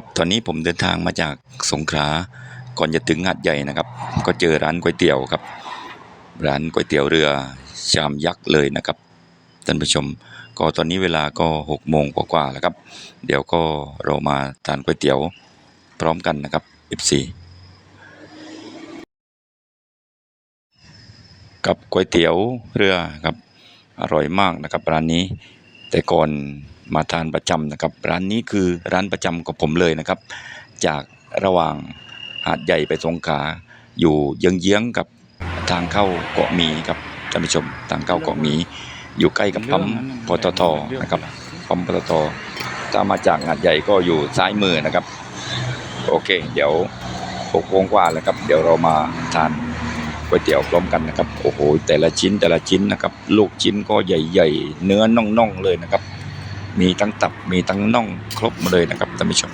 ครับตอนนี้ผมเดินทางมาจากสงขลาก่อนจะถึงหาดใหญ่นะครับ ก็เจอร้านก๋วยเตี๋ยวครับ ร้านก๋วยเตี๋ยวเรือชามยักษ์เลยนะครับท่านผู้ชม ก็ตอนนี้เวลาก็หกโมงกว่าๆแล้วครับ เดี๋ยวก็เรามาทานก๋วยเตี๋ยวพร้อมกันนะครับ F4 กับก๋วยเตี๋ยวเรือครับอร่อยมากนะครับร้านนี้ แต่ก่อน มาทานประจำนะครับ ร้านนี้คือร้านประจำของผมเลยนะครับ จากระหว่างหาดใหญ่ไปสงขลาอยู่เยื้องๆกับทางเข้าเกาะหมีครับท่านผู้ชมทางเข้าเกาะหมี อยู่ใกล้กับปั๊มปตทนะครับปั๊มปตทถ้ามาจากหาดใหญ่ก็อยู่ซ้ายมือนะครับ โอเค เดี๋ยวหกโมงกว่าแล้วครับ เดี๋ยวเรามาทานก๋วยเตี๋ยวพร้อมกันนะครับ โอ้โห แต่ละชิ้นแต่ละชิ้นนะครับ ลูกชิ้นก็ใหญ่ ๆ เนื้อน่องๆเลยนะครับ มีทั้งตับมีทั้งน่องครบมาเลยนะครับท่านผู้ชม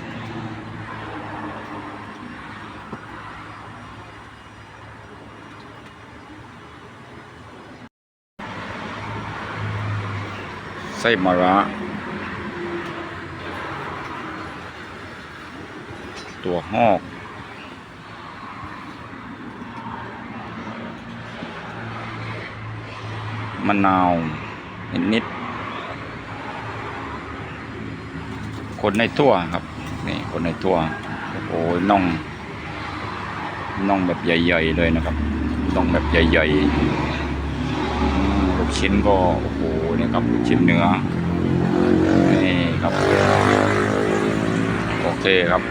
ไส้มะระตัวหอกมะนาวนิดๆ คนในทั่วครับ นี่คนในทั่วโอ้ยน่องน่องแบบใหญ่ ๆ เลยนะครับน่องแบบใหญ่ๆลูกชิ้นก็โอ้โหนี่ครับลูกชิ้นเนื้อนี่ครับ โอเคครับ